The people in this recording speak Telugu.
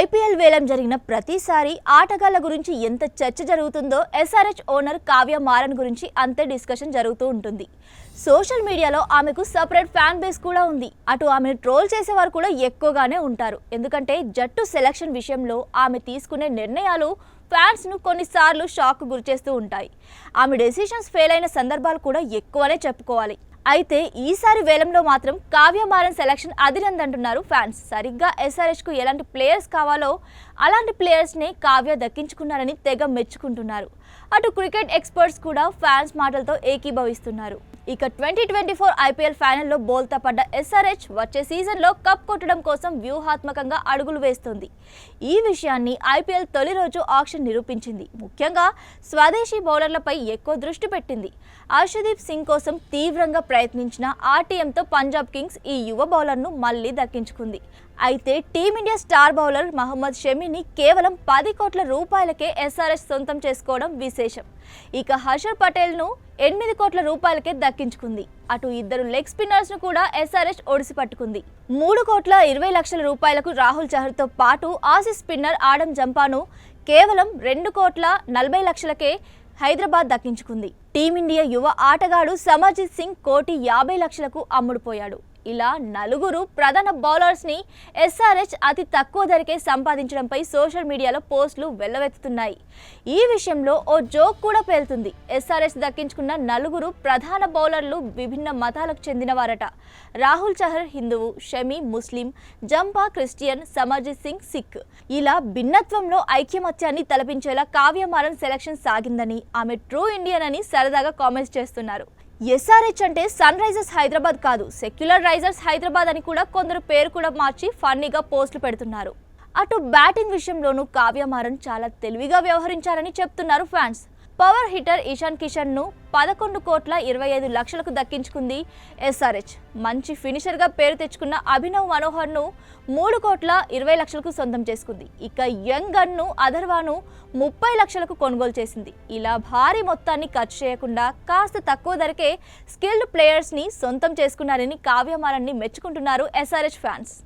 ఐపీఎల్ వేలం జరిగిన ప్రతిసారి ఆటగాళ్ళ గురించి ఎంత చర్చ జరుగుతుందో ఎస్ఆర్హెచ్ ఓనర్ కావ్య మారన్ గురించి అంతే డిస్కషన్ జరుగుతూ ఉంటుంది. సోషల్ మీడియాలో ఆమెకు సపరేట్ ఫ్యాన్ బేస్ కూడా ఉంది. అటు ఆమెను ట్రోల్ చేసేవారు కూడా ఎక్కువగానే ఉంటారు. ఎందుకంటే జట్టు సెలక్షన్ విషయంలో ఆమె తీసుకునే నిర్ణయాలు ఫ్యాన్స్ను కొన్నిసార్లు షాక్ గురిచేస్తూ ఉంటాయి. ఆమె డెసిషన్స్ ఫెయిల్ అయిన సందర్భాలు కూడా ఎక్కువనే చెప్పుకోవాలి. అయితే ఈసారి వేలంలో మాత్రం కావ్య మారన్ సెలక్షన్ అదిరిందంటున్నారు ఫ్యాన్స్ సరిగ్గా ఎస్ఆర్ఎస్కు ఎలాంటి ప్లేయర్స్ కావాలో అలాంటి ప్లేయర్స్నే కావ్య దక్కించుకున్నారని తెగ మెచ్చుకుంటున్నారు. అటు క్రికెట్ ఎక్స్పర్ట్స్ కూడా ఫ్యాన్స్ మాటలతో ఏకీభవిస్తున్నారు. ఇక ట్వంటీ ట్వంటీ ఫోర్ ఐపీఎల్ ఫైనల్లో బోల్తా పడ్డ ఎస్ఆర్హెచ్ వచ్చే సీజన్లో కప్ కొట్టడం కోసం వ్యూహాత్మకంగా అడుగులు వేస్తుంది. ఈ విషయాన్ని ఐపీఎల్ తొలి రోజు ఆక్షన్ నిరూపించింది. ముఖ్యంగా స్వదేశీ బౌలర్లపై ఎక్కువ దృష్టి పెట్టింది. అర్షదీప్ సింగ్ కోసం తీవ్రంగా ప్రయత్నించిన ఆర్టీఎంతో పంజాబ్ కింగ్స్ ఈ యువ బౌలర్ను మళ్ళీ దక్కించుకుంది. అయితే team India star bowler Mohammed షమీని కేవలం పది కోట్ల రూపాయలకే ఎస్ఆర్ఎస్ సొంతం చేసుకోవడం విశేషం. ఇక హర్షర్ పటేల్ను ఎనిమిది కోట్ల రూపాయలకే దక్కించుకుంది. అటు ఇద్దరు లెగ్ స్పిన్నర్స్ను కూడా ఎస్ఆర్ఎస్ ఒడిసి పట్టుకుంది. మూడు కోట్ల ఇరవై లక్షల రూపాయలకు రాహుల్ చహర్తో పాటు ఆసిస్ స్పిన్నర్ ఆడం జంపాను కేవలం రెండు కోట్ల నలభై లక్షలకే హైదరాబాద్ దక్కించుకుంది. టీమిండియా యువ ఆటగాడు సమర్జిత్ సింగ్ కోటి యాభై లక్షలకు అమ్ముడుపోయాడు. ఇలా నలుగురు ప్రధాన బౌలర్స్ని ఎస్ఆర్హెచ్ అతి తక్కువ ధరకే సంపాదించడంపై సోషల్ మీడియాలో పోస్టులు వెల్లవెత్తుతున్నాయి. ఈ విషయంలో ఓ జోక్ కూడా పేలుతుంది. ఎస్ఆర్హెచ్ దక్కించుకున్న నలుగురు ప్రధాన బౌలర్లు విభిన్న మతాలకు చెందినవారట. రాహుల్ చహర్ హిందువు షమి ముస్లిం జంపా క్రిస్టియన్ సమర్జిత్ సింగ్ సిక్ ఇలా భిన్నత్వంలో ఐక్యమత్యాన్ని తలపించేలా కావ్యమారన్ సెలక్షన్ సాగిందని ఆమె ట్రూ ఇండియన్ అని సరదాగా కామెంట్స్ చేస్తున్నారు. ఎస్ఆర్హెచ్ అంటే సన్ రైజర్స్ హైదరాబాద్ కాదు సెక్యులర్ రైజర్స్ హైదరాబాద్ అని కూడా కొందరు పేరు కూడా మార్చి ఫన్నీగా పోస్టులు పెడుతున్నారు. అటు బ్యాటింగ్ విషయంలోనూ కావ్యమారన్ చాలా తెలివిగా వ్యవహరించారని చెప్తున్నారు ఫ్యాన్స్. పవర్ హిటర్ ఇషాన్ కిషన్ను పదకొండు కోట్ల ఇరవై ఐదు లక్షలకు దక్కించుకుంది ఎస్ఆర్హెచ్. మంచి ఫినిషర్గా పేరు తెచ్చుకున్న అభినవ్ మనోహర్ను మూడు కోట్ల ఇరవై లక్షలకు సొంతం చేసుకుంది. ఇక యంగ్ గన్ను అధర్వాను ముప్పై లక్షలకు కొనుగోలు చేసింది. ఇలా భారీ మొత్తాన్ని ఖర్చు చేయకుండా కాస్త తక్కువ ధరకే స్కిల్డ్ ప్లేయర్స్ని సొంతం చేసుకున్నారని కావ్యమారన్ని మెచ్చుకుంటున్నారు ఎస్ఆర్హెచ్ ఫ్యాన్స్.